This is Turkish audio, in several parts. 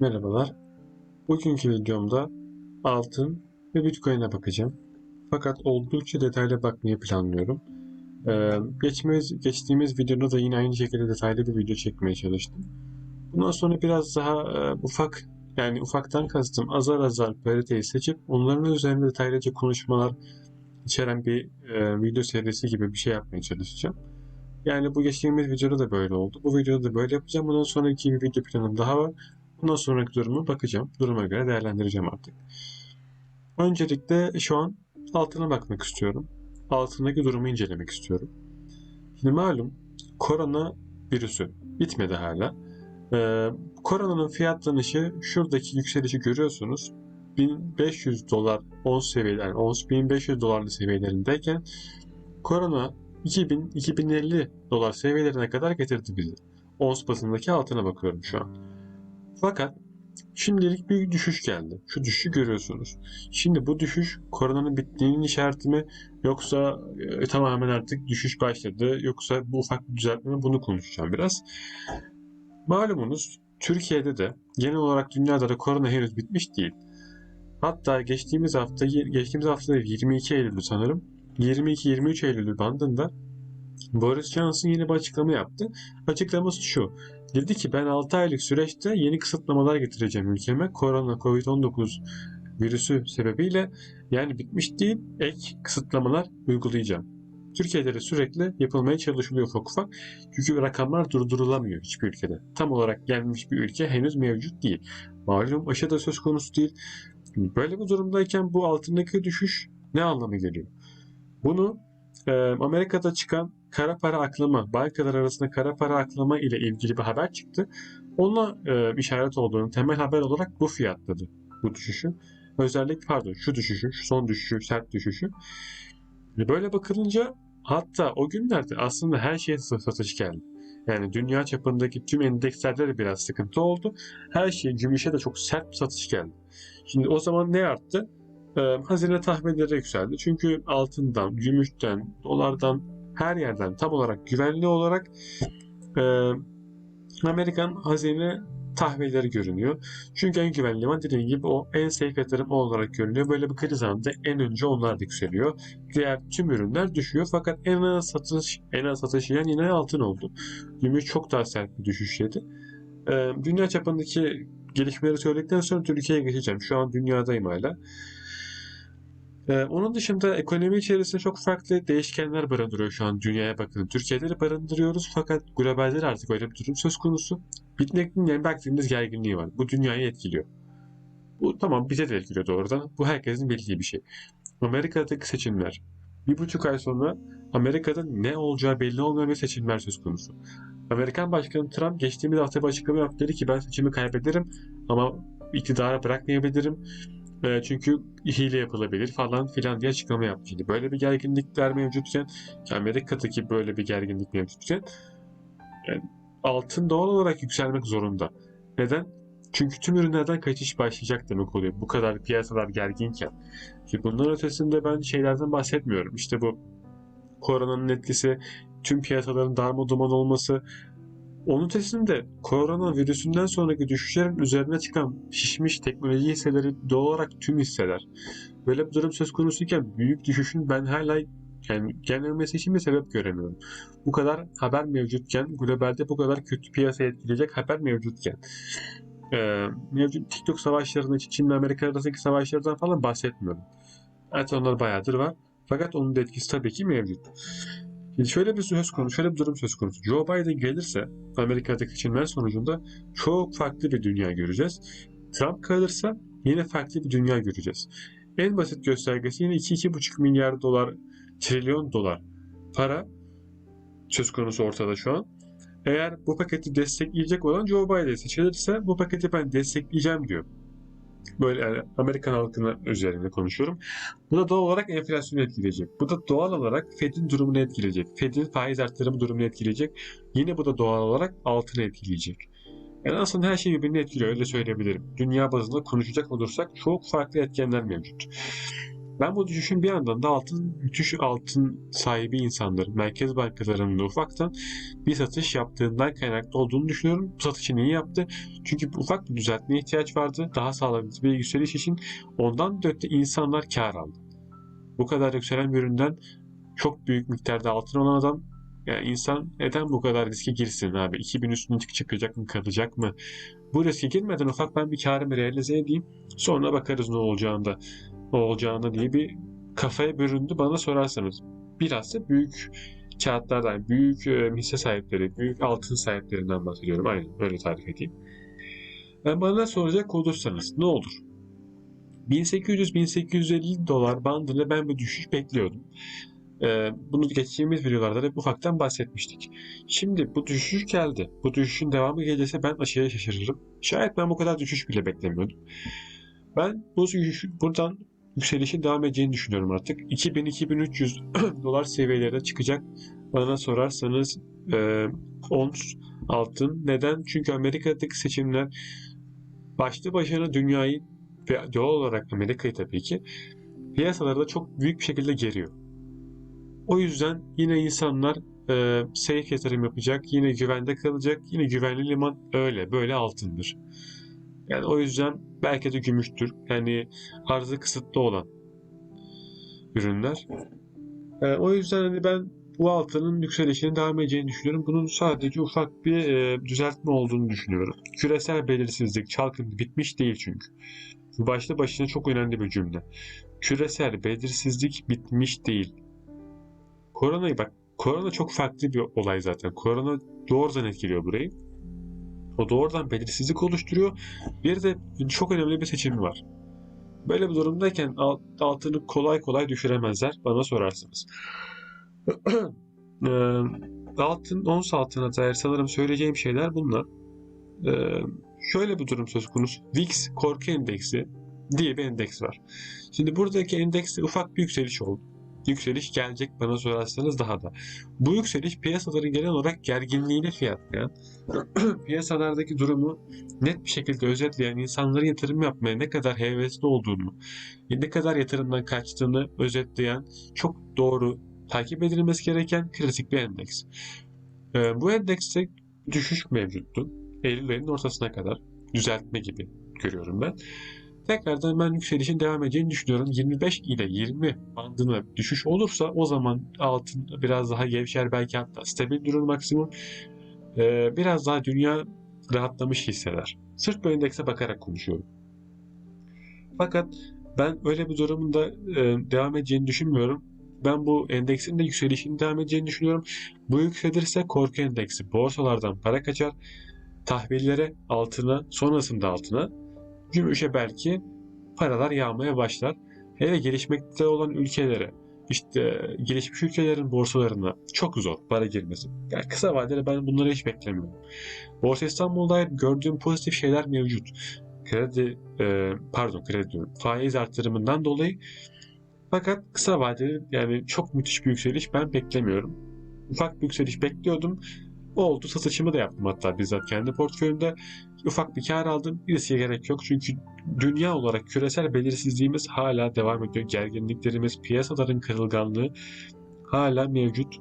Merhabalar. Bugünkü videomda altın ve Bitcoin'e bakacağım. Fakat oldukça detaylı bakmayı planlıyorum. Ee, geçtiğimiz, geçtiğimiz videoda da yine aynı şekilde detaylı bir video çekmeye çalıştım. Bundan sonra biraz daha e, ufak, yani ufaktan kastım azar azar pariteyi seçip onların üzerinde detaylıca konuşmalar içeren bir e, video serisi gibi bir şey yapmaya çalışacağım. Yani bu geçtiğimiz videoda da böyle oldu. Bu videoda da böyle yapacağım. Bundan sonraki bir video planım daha var. Bundan sonraki durumu bakacağım. Duruma göre değerlendireceğim artık. Öncelikle şu an altına bakmak istiyorum. Altındaki durumu incelemek istiyorum. Şimdi malum korona virüsü bitmedi hala. Ee, koronanın fiyatlanışı şuradaki yükselişi görüyorsunuz. 1500 dolar ons seviyeler, yani ons 1500 dolarlı seviyelerindeyken korona 2000-2050 dolar seviyelerine kadar getirdi bizi. Ons basındaki altına bakıyorum şu an. Fakat şimdilik bir düşüş geldi. Şu düşüşü görüyorsunuz. Şimdi bu düşüş koronanın bittiğinin işareti mi yoksa e, tamamen artık düşüş başladı yoksa bu ufak bir düzeltme mi bunu konuşacağım biraz. Malumunuz Türkiye'de de genel olarak dünyada da korona henüz bitmiş değil. Hatta geçtiğimiz hafta geçtiğimiz hafta değil, 22 Eylül'ü sanırım 22-23 Eylül bandında Boris Johnson yeni bir açıklama yaptı. Açıklaması şu. Dedi ki ben 6 aylık süreçte yeni kısıtlamalar getireceğim ülkeme. Korona Covid-19 virüsü sebebiyle yani bitmiş değil ek kısıtlamalar uygulayacağım. Türkiye'de de sürekli yapılmaya çalışılıyor ufak ufak. Çünkü rakamlar durdurulamıyor hiçbir ülkede. Tam olarak gelmiş bir ülke henüz mevcut değil. Malum aşı da söz konusu değil. Böyle bir durumdayken bu altındaki düşüş ne anlamı geliyor? Bunu e, Amerika'da çıkan kara para aklama, bankalar arasında kara para aklama ile ilgili bir haber çıktı. Ona e, işaret olduğunu temel haber olarak bu fiyatladı bu düşüşü. Özellikle pardon şu düşüşü, şu son düşüşü, sert düşüşü. Böyle bakılınca hatta o günlerde aslında her şeye satış geldi. Yani dünya çapındaki tüm endekslerde de biraz sıkıntı oldu. Her şey gümüşe de çok sert bir satış geldi. Şimdi o zaman ne arttı? Ee, hazine tahvilleri yükseldi. Çünkü altından, gümüşten, dolardan, her yerden tam olarak güvenli olarak e, Amerikan hazine tahvilleri görünüyor. Çünkü en güvenli liman dediğim gibi o en safe yatırım olarak görünüyor. Böyle bir kriz anında en önce onlar yükseliyor. Diğer tüm ürünler düşüyor fakat en az satış en az satış yiyen yine altın oldu. Gümüş çok daha sert bir düşüş yedi. Ee, dünya çapındaki gelişmeleri söyledikten sonra Türkiye'ye geçeceğim. Şu an dünyadayım hala. Ee, onun dışında ekonomi içerisinde çok farklı değişkenler barındırıyor şu an dünyaya bakın. Türkiye'de de barındırıyoruz fakat globalde de artık öyle bir durum söz konusu. Bitmekten yani baktığımız gerginliği var. Bu dünyayı etkiliyor. Bu tamam bize de etkiliyor doğrudan. Bu herkesin bildiği bir şey. Amerika'daki seçimler. Bir buçuk ay sonra Amerika'da ne olacağı belli olmayan bir seçimler söz konusu. Amerikan Başkanı Trump geçtiğimiz hafta bir açıklama yaptı. Dedi ki ben seçimi kaybederim ama iktidara bırakmayabilirim. E, çünkü hile yapılabilir falan filan diye açıklama yapmıştı. Böyle bir gerginlikler mevcutken Amerika'daki böyle bir gerginlik mevcutken yani altın doğal olarak yükselmek zorunda. Neden? Çünkü tüm ürünlerden kaçış başlayacak demek oluyor. Bu kadar piyasalar gerginken. Ki bunların ötesinde ben şeylerden bahsetmiyorum. İşte bu koronanın etkisi, tüm piyasaların darmaduman olması, onun ötesinde korona virüsünden sonraki düşüşlerin üzerine çıkan şişmiş teknoloji hisseleri doğal olarak tüm hisseler. Böyle bir durum söz konusuyken büyük düşüşün ben hala yani gelmemesi için bir sebep göremiyorum. Bu kadar haber mevcutken, globalde bu kadar kötü piyasa etkileyecek haber mevcutken. Ee, mevcut TikTok savaşlarında, Çin ve Amerika arasındaki savaşlardan falan bahsetmiyorum. Evet onlar bayağıdır var. Fakat onun da etkisi tabii ki mevcut. Şimdi şöyle bir söz konusu, şöyle bir durum söz konusu. Joe Biden gelirse Amerika'daki seçimler sonucunda çok farklı bir dünya göreceğiz. Trump kalırsa yine farklı bir dünya göreceğiz. En basit göstergesi yine 2-2,5 milyar dolar, trilyon dolar para söz konusu ortada şu an. Eğer bu paketi destekleyecek olan Joe Biden seçilirse bu paketi ben destekleyeceğim diyor. Böyle yani Amerikan halkına üzerinde konuşuyorum. Bu da doğal olarak enflasyonu etkileyecek. Bu da doğal olarak Fed'in durumunu etkileyecek. Fed'in faiz arttırımı durumunu etkileyecek. Yine bu da doğal olarak altını etkileyecek. Yani aslında her şey birbirini etkiliyor öyle söyleyebilirim. Dünya bazında konuşacak olursak çok farklı etkenler mevcut. Ben bu düşüşün bir yandan da altın müthiş altın sahibi insanların, merkez bankalarının ufaktan bir satış yaptığından kaynaklı olduğunu düşünüyorum. Bu satışı niye yaptı? Çünkü ufak bir düzeltmeye ihtiyaç vardı. Daha sağlıklı bir yükseliş için. Ondan da öte insanlar kar aldı. Bu kadar yükselen bir üründen çok büyük miktarda altın olan adam yani insan neden bu kadar riske girsin abi? 2000 üstüne çık- çıkacak mı kalacak mı? Bu riske girmeden ufak ben bir karımı realize edeyim. Sonra bakarız ne olacağında olacağına diye bir kafaya büründü bana sorarsanız. Biraz da büyük kağıtlardan, büyük e, hisse sahipleri, büyük altın sahiplerinden bahsediyorum. Aynen öyle tarif edeyim. Ben bana soracak olursanız ne olur? 1800-1850 dolar bandında ben bir düşüş bekliyordum. Ee, bunu geçtiğimiz videolarda da ufaktan bahsetmiştik. Şimdi bu düşüş geldi. Bu düşüşün devamı gelirse ben aşırı şaşırırım. Şayet ben bu kadar düşüş bile beklemiyordum. Ben bu düşüş, buradan yükselişin devam edeceğini düşünüyorum artık. 2000-2300 dolar seviyelerine çıkacak. Bana sorarsanız e, ons altın. Neden? Çünkü Amerika'daki seçimler başlı başına dünyayı ve doğal olarak Amerika'yı tabii ki piyasalarda çok büyük bir şekilde geriyor. O yüzden yine insanlar e, safe yatırım yapacak, yine güvende kalacak, yine güvenli liman öyle böyle altındır. Yani o yüzden belki de gümüştür. Yani arzı kısıtlı olan ürünler. E, o yüzden hani ben bu altının yükselişinin devam edeceğini düşünüyorum. Bunun sadece ufak bir e, düzeltme olduğunu düşünüyorum. Küresel belirsizlik, çalkıntı bitmiş değil çünkü. Bu başlı başına çok önemli bir cümle. Küresel belirsizlik bitmiş değil. Koronayı bak, korona çok farklı bir olay zaten. Korona doğrudan etkiliyor burayı. O doğrudan belirsizlik oluşturuyor. Bir de çok önemli bir seçimi var. Böyle bir durumdayken alt- altını kolay kolay düşüremezler bana sorarsanız. Eee, altın, ons altına dair sanırım söyleyeceğim şeyler bunlar. Eee, şöyle bir durum söz konusu. VIX korku endeksi diye bir endeks var. Şimdi buradaki endekste ufak bir yükseliş oldu. Yükseliş gelecek bana sorarsanız daha da. Bu yükseliş piyasaların genel olarak gerginliğini fiyatlayan, piyasalardaki durumu net bir şekilde özetleyen, insanların yatırım yapmaya ne kadar hevesli olduğunu, ne kadar yatırımdan kaçtığını özetleyen çok doğru takip edilmesi gereken kritik bir endeks. Ee, bu endekste düşüş mevcuttu. Eylül ayının ortasına kadar düzeltme gibi görüyorum ben. Tekrardan ben yükselişin devam edeceğini düşünüyorum. 25 ile 20 bandına düşüş olursa o zaman altın biraz daha gevşer belki hatta stabil durur maksimum. Ee, biraz daha dünya rahatlamış hisseder. Sırf bu endekse bakarak konuşuyorum. Fakat ben öyle bir durumun da e, devam edeceğini düşünmüyorum. Ben bu endeksin de yükselişinin devam edeceğini düşünüyorum. Bu yükselirse korku endeksi borsalardan para kaçar. Tahvillere, altına, sonrasında altına, gümüşe belki paralar yağmaya başlar. Hele gelişmekte olan ülkelere, işte gelişmiş ülkelerin borsalarına çok zor para girmesi. Yani kısa vadede ben bunları hiç beklemiyorum. Borsa İstanbul'da gördüğüm pozitif şeyler mevcut. Kredi, e, pardon kredi faiz artırımından dolayı fakat kısa vadede yani çok müthiş bir yükseliş ben beklemiyorum. Ufak bir yükseliş bekliyordum. Oldu satışımı da yaptım hatta bizzat kendi portföyümde. Ufak bir kar aldım. Riske gerek yok çünkü dünya olarak küresel belirsizliğimiz hala devam ediyor. Gerginliklerimiz, piyasaların kırılganlığı hala mevcut.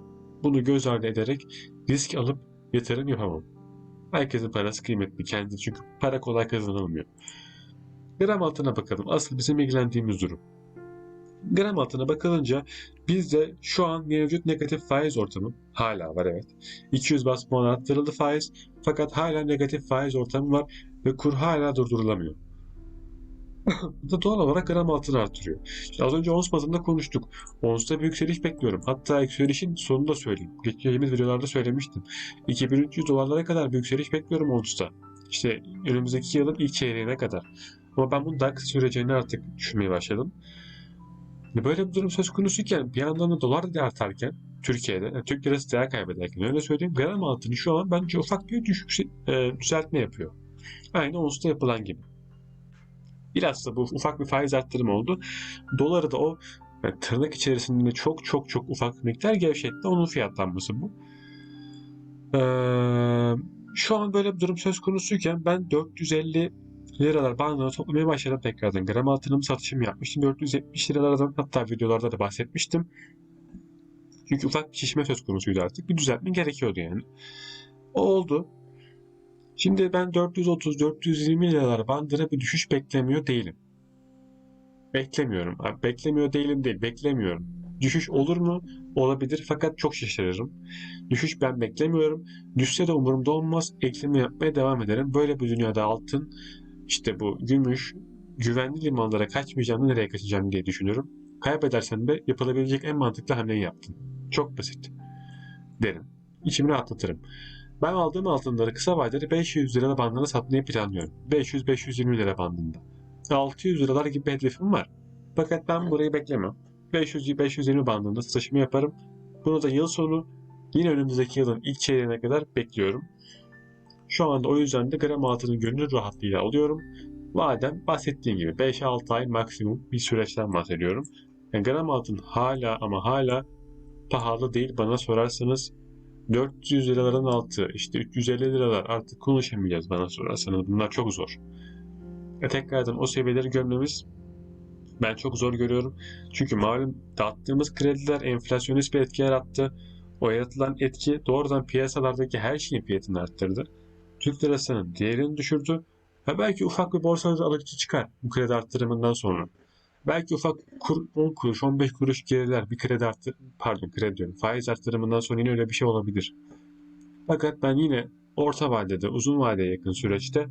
Bunu göz ardı ederek risk alıp yatırım yapamam. Herkesin parası kıymetli kendi çünkü para kolay kazanılmıyor. Gram altına bakalım. Asıl bizim ilgilendiğimiz durum. Gram altına bakılınca bizde şu an mevcut negatif faiz ortamı hala var evet. 200 bas puan arttırıldı faiz fakat hala negatif faiz ortamı var ve kur hala durdurulamıyor. Da doğal olarak gram altını artırıyor. İşte az önce ons bazında konuştuk. Ons'ta bir yükseliş bekliyorum. Hatta yükselişin sonunu da söyleyeyim. Geçtiğimiz videolarda söylemiştim. 2300 dolarlara kadar bir yükseliş bekliyorum Ons'ta. İşte önümüzdeki yılın ilk çeyreğine kadar. Ama ben bunun daha kısa süreceğini artık düşünmeye başladım. Böyle bir durum söz konusuyken bir yandan da dolar da artarken Türkiye'de, yani Türk lirası değer kaybederken öyle söyleyeyim gram altını şu an bence ufak bir düşük, e, düzeltme yapıyor. Aynı Ons'ta yapılan gibi. Biraz da bu ufak bir faiz arttırımı oldu. Doları da o yani tırnak içerisinde çok çok çok ufak miktar gevşetti. Onun fiyatlanması bu. Ee, şu an böyle bir durum söz konusuyken ben 450 liralar bandını toplamaya başladım tekrardan. Gram altınımı satışımı yapmıştım. 470 liralardan hatta videolarda da bahsetmiştim. Çünkü ufak bir şişme söz konusuydu artık. Bir düzeltme gerekiyordu yani. O oldu. Şimdi ben 430-420 liralar bandına bir düşüş beklemiyor değilim. Beklemiyorum. Beklemiyor değilim değil. Beklemiyorum. Düşüş olur mu? Olabilir fakat çok şaşırırım. Düşüş ben beklemiyorum. Düşse de umurumda olmaz. Ekleme yapmaya devam ederim. Böyle bir dünyada altın, işte bu gümüş, güvenli limanlara kaçmayacağım da nereye kaçacağım diye düşünürüm. Kaybedersem de yapılabilecek en mantıklı hamleyi yaptım. Çok basit. Derim. İçimi rahatlatırım. Ben aldığım altınları kısa vadede 500 lira bandına satmayı planlıyorum. 500-520 lira bandında. 600 liralar gibi bir hedefim var. Fakat ben burayı beklemem. 500-520 bandında satışımı yaparım. Bunu da yıl sonu yine önümüzdeki yılın ilk çeyreğine kadar bekliyorum. Şu anda o yüzden de gram altının gönül rahatlığıyla alıyorum. Vadem bahsettiğim gibi 5-6 ay maksimum bir süreçten bahsediyorum. Yani gram altın hala ama hala pahalı değil bana sorarsanız 400 liraların altı işte 350 liralar artık konuşamayacağız bana sorarsanız bunlar çok zor. Ve tekrardan o seviyeleri görmemiz ben çok zor görüyorum. Çünkü malum dağıttığımız krediler enflasyonist bir etki yarattı. O yaratılan etki doğrudan piyasalardaki her şeyin fiyatını arttırdı. Türk lirasının değerini düşürdü. Ve belki ufak bir borsada alıcı çıkar bu kredi arttırımından sonra. Belki ufak kur, 10 kuruş 15 kuruş geriler bir kredi arttır pardon kredi diyorum faiz arttırımından sonra yine öyle bir şey olabilir. Fakat ben yine orta vadede uzun vadeye yakın süreçte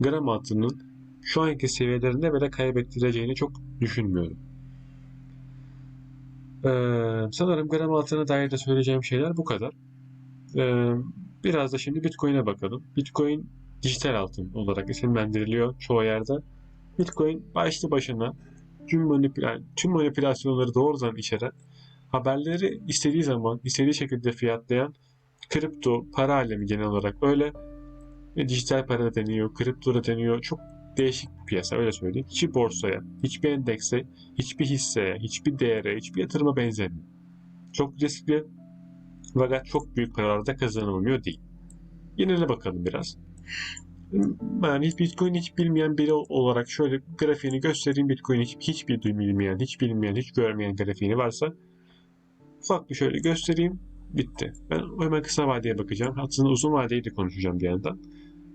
gram altının şu anki seviyelerinde bile kaybettireceğini çok düşünmüyorum. Ee, sanırım gram altına dair de söyleyeceğim şeyler bu kadar. Ee, biraz da şimdi Bitcoin'e bakalım. Bitcoin dijital altın olarak isimlendiriliyor çoğu yerde. Bitcoin başlı başına tüm, manipüla tüm manipülasyonları doğrudan içeren, haberleri istediği zaman, istediği şekilde fiyatlayan kripto, para alemi genel olarak öyle. E, dijital para da deniyor, kripto da deniyor. Çok değişik bir piyasa öyle söyleyeyim. Hiçbir borsaya, hiçbir endekse, hiçbir hisseye, hiçbir değere, hiçbir yatırıma benzemiyor. Çok riskli fakat çok büyük paralarda kazanılmıyor değil. Yine de bakalım biraz. Yani hiç Bitcoin hiç bilmeyen biri olarak şöyle grafiğini göstereyim. Bitcoin hiç, hiç bilmeyen, hiç bilmeyen, hiç görmeyen grafiğini varsa ufak bir şöyle göstereyim. Bitti. Ben hemen kısa vadeye bakacağım. Aslında uzun vadeyi de konuşacağım bir yandan.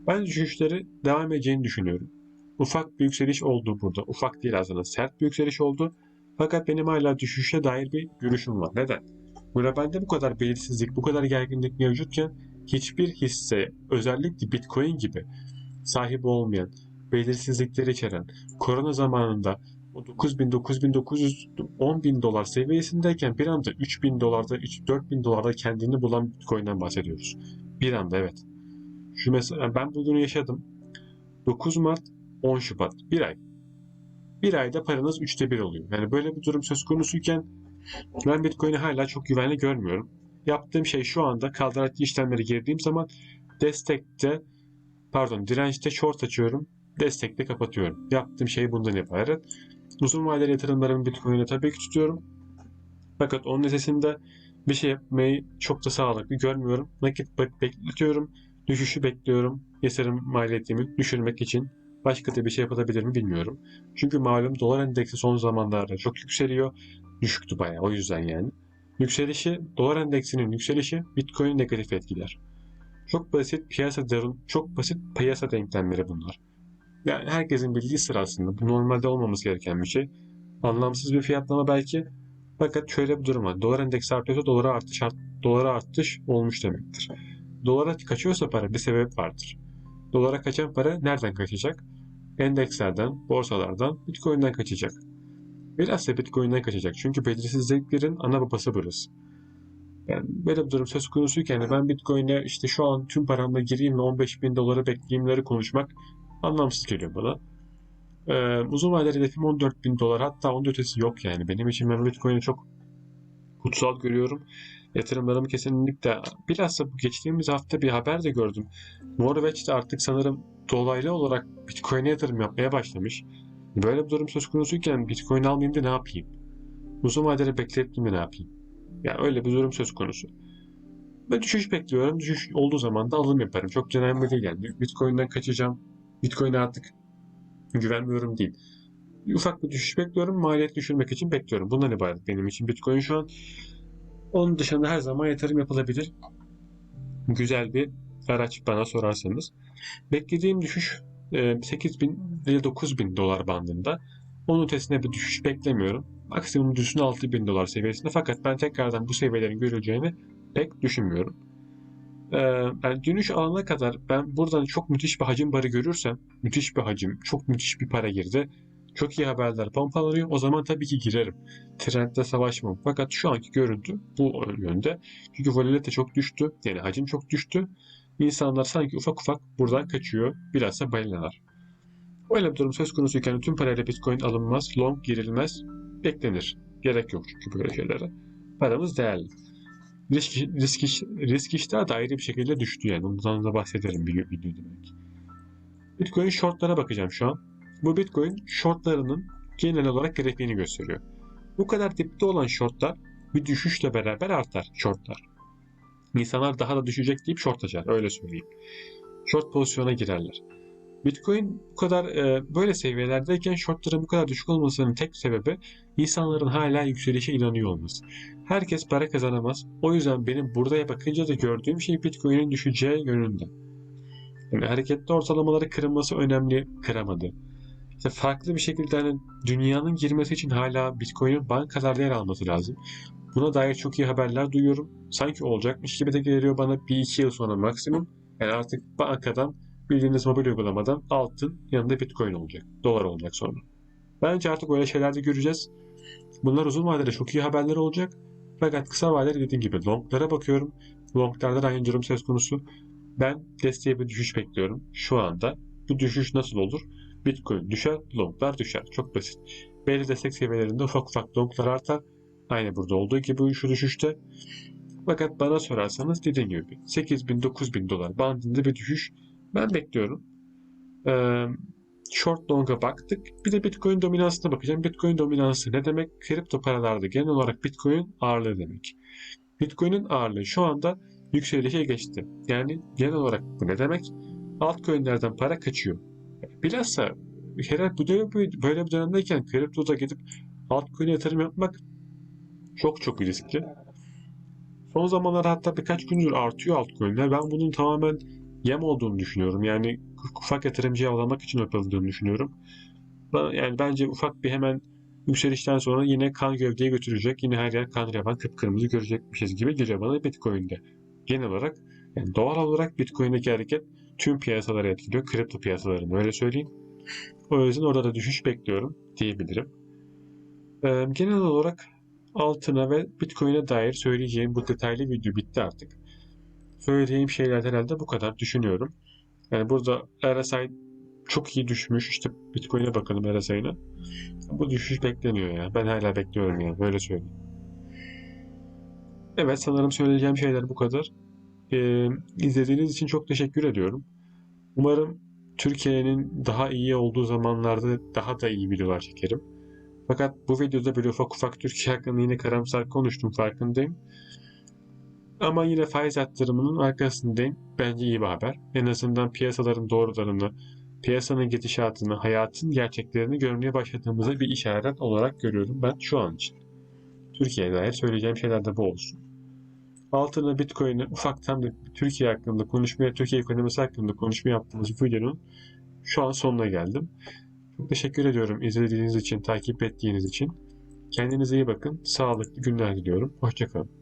Ben düşüşleri devam edeceğini düşünüyorum. Ufak bir yükseliş oldu burada. Ufak değil aslında. Sert bir yükseliş oldu. Fakat benim hala düşüşe dair bir görüşüm var. Neden? Globalde bu kadar belirsizlik, bu kadar gerginlik mevcutken hiçbir hisse, özellikle Bitcoin gibi sahibi olmayan, belirsizlikleri içeren, korona zamanında 9000, 9900, 10.000 dolar seviyesindeyken bir anda 3000 dolarda, 4000 dolarda kendini bulan Bitcoin'den bahsediyoruz. Bir anda evet. Şu mesela ben bugün yaşadım. 9 Mart 10 Şubat. Bir ay. Bir ayda paranız üçte bir oluyor. Yani böyle bir durum söz konusuyken ben Bitcoin'i hala çok güvenli görmüyorum. Yaptığım şey şu anda kaldıraçlı işlemleri girdiğim zaman destekte pardon dirençte short açıyorum. Destekte kapatıyorum. Yaptığım şey bundan ibaret. Uzun vadeli yatırımlarımı Bitcoin'e tabii ki tutuyorum. Fakat onun ötesinde bir şey yapmayı çok da sağlıklı görmüyorum. Nakit bekletiyorum. Düşüşü bekliyorum. Yatırım maliyetimi düşürmek için. Başka da bir şey yapılabilir mi bilmiyorum. Çünkü malum dolar endeksi son zamanlarda çok yükseliyor. Düşüktü bayağı o yüzden yani. Yükselişi, dolar endeksinin yükselişi Bitcoin'i negatif etkiler. Çok basit piyasa çok basit piyasa denklemleri bunlar. Yani herkesin bildiği sıra aslında. Bu normalde olmamız gereken bir şey. Anlamsız bir fiyatlama belki. Fakat şöyle bir durum var. Dolar endeksi artıyorsa dolara artış, art, dolara artış olmuş demektir. Dolara kaçıyorsa para bir sebep vardır. Dolara kaçan para nereden kaçacak? Endekslerden, borsalardan, Bitcoin'den kaçacak. Bilhassa Bitcoin'den kaçacak. Çünkü belirsizliklerin ana babası burası. Yani böyle bir durum söz konusuyken ben Bitcoin'e işte şu an tüm paramla gireyim ve 15 bin dolara bekleyeyimleri konuşmak anlamsız geliyor bana. Ee, uzun vadeli hedefim 14 bin dolar hatta onun ötesi yok yani. Benim için ben Bitcoin'i çok kutsal görüyorum. Yatırımlarımı kesinlikle bilhassa bu geçtiğimiz hafta bir haber de gördüm. Norveç'te artık sanırım dolaylı olarak Bitcoin'e yatırım yapmaya başlamış. Böyle bir durum söz konusuyken Bitcoin almayayım da ne yapayım? Uzun vadeli bekletmeyeyim de ne yapayım? Yani öyle bir durum söz konusu. Ben düşüş bekliyorum. Düşüş olduğu zaman da alım yaparım. Çok önemli değil yani. Bitcoin'den kaçacağım. Bitcoin artık Güvenmiyorum değil. Ufak bir düşüş bekliyorum. Maliyet düşürmek için bekliyorum. Bundan ibaret benim için Bitcoin şu an. Onun dışında her zaman yatırım yapılabilir. Güzel bir araç bana sorarsanız. Beklediğim düşüş e, 8000 ile 9000 dolar bandında. Onun ötesine bir düşüş beklemiyorum. Maksimum düşüşün 6000 dolar seviyesinde fakat ben tekrardan bu seviyelerin görüleceğini pek düşünmüyorum. Ee, yani dönüş alana kadar ben buradan çok müthiş bir hacim barı görürsem, müthiş bir hacim, çok müthiş bir para girdi, çok iyi haberler pompalanıyor, o zaman tabii ki girerim. Trendle savaşmam. Fakat şu anki görüntü bu yönde. Çünkü volatilite çok düştü, yani hacim çok düştü. İnsanlar sanki ufak ufak buradan kaçıyor, bilhassa balinalar. Öyle bir durum söz konusuyken tüm parayla Bitcoin alınmaz, long girilmez, beklenir. Gerek yok çünkü böyle şeylere. Paramız değerli. Risk, risk, risk iştahı da ayrı bir şekilde düştü yani. Ondan da bahsederim bir videoda belki. Bitcoin shortlara bakacağım şu an. Bu Bitcoin shortlarının genel olarak grafiğini gösteriyor. Bu kadar dipte olan shortlar bir düşüşle beraber artar shortlar. İnsanlar daha da düşecek deyip short açar öyle söyleyeyim. Short pozisyona girerler. Bitcoin bu kadar e, böyle seviyelerdeyken shortların bu kadar düşük olmasının tek sebebi insanların hala yükselişe inanıyor olması. Herkes para kazanamaz. O yüzden benim buraya bakınca da gördüğüm şey Bitcoin'in düşeceği yönünde. Yani hareketli ortalamaları kırılması önemli, kıramadı. İşte farklı bir şekilde hani dünyanın girmesi için hala Bitcoin'in bankalarda yer alması lazım. Buna dair çok iyi haberler duyuyorum. Sanki olacakmış gibi de geliyor bana bir iki yıl sonra maksimum. Yani artık bankadan bildiğiniz mobil uygulamadan altın yanında Bitcoin olacak. Dolar olacak sonra. Bence artık öyle şeyler de göreceğiz. Bunlar uzun vadede çok iyi haberler olacak. Fakat kısa vadede dediğim gibi longlara bakıyorum. Longlarda da aynı durum söz konusu. Ben desteğe bir düşüş bekliyorum şu anda. Bu düşüş nasıl olur? Bitcoin düşer, longlar düşer. Çok basit. Belli destek seviyelerinde ufak ufak longlar artar. Aynı burada olduğu gibi şu düşüşte. Fakat bana sorarsanız dediğim gibi 8000-9000 dolar bandında bir düşüş ben bekliyorum. Ee, short long'a baktık. Bir de Bitcoin dominansına bakacağım. Bitcoin dominansı ne demek? Kripto paralarda genel olarak Bitcoin ağırlığı demek. Bitcoin'in ağırlığı şu anda yükselişe geçti. Yani genel olarak bu ne demek? Altcoin'lerden para kaçıyor. Bilhassa herhalde bu dönem, böyle bir dönemdeyken kriptoda gidip altcoin'e yatırım yapmak çok çok riskli. Son zamanlarda hatta birkaç gündür artıyor altcoin'ler. Ben bunun tamamen yem olduğunu düşünüyorum. Yani ufak yatırımcıya avlamak için yapıldığını düşünüyorum. Yani bence ufak bir hemen yükselişten sonra yine kan gövdeye götürecek. Yine her yer kan revan kıpkırmızı görecekmişiz gibi geliyor bana Bitcoin'de. Genel olarak yani doğal olarak Bitcoin'deki hareket tüm piyasaları etkiliyor. Kripto piyasalarını öyle söyleyeyim. O yüzden orada da düşüş bekliyorum diyebilirim. Ee, genel olarak altına ve Bitcoin'e dair söyleyeceğim bu detaylı video bitti artık. Söyleyeceğim şeyler herhalde bu kadar düşünüyorum. Yani burada RSI çok iyi düşmüş. İşte Bitcoin'e bakalım RSI'ne. Bu düşüş bekleniyor ya. Ben hala bekliyorum ya. Böyle söyleyeyim. Evet sanırım söyleyeceğim şeyler bu kadar. Ee, izlediğiniz için çok teşekkür ediyorum. Umarım Türkiye'nin daha iyi olduğu zamanlarda daha da iyi videolar çekerim. Fakat bu videoda böyle ufak ufak Türkiye hakkında yine karamsar konuştum farkındayım. Ama yine faiz arttırımının arkasındayım. Bence iyi bir haber. En azından piyasaların doğrularını, piyasanın gidişatını, hayatın gerçeklerini görmeye başladığımızda bir işaret olarak görüyorum ben şu an için. Türkiye'ye dair söyleyeceğim şeyler de bu olsun. Altına Bitcoin'e ufaktan bir Türkiye hakkında konuşmaya, Türkiye ekonomisi hakkında konuşma yaptığımız videonun şu an sonuna geldim. Çok teşekkür ediyorum izlediğiniz için, takip ettiğiniz için. Kendinize iyi bakın. Sağlıklı günler diliyorum. Hoşçakalın.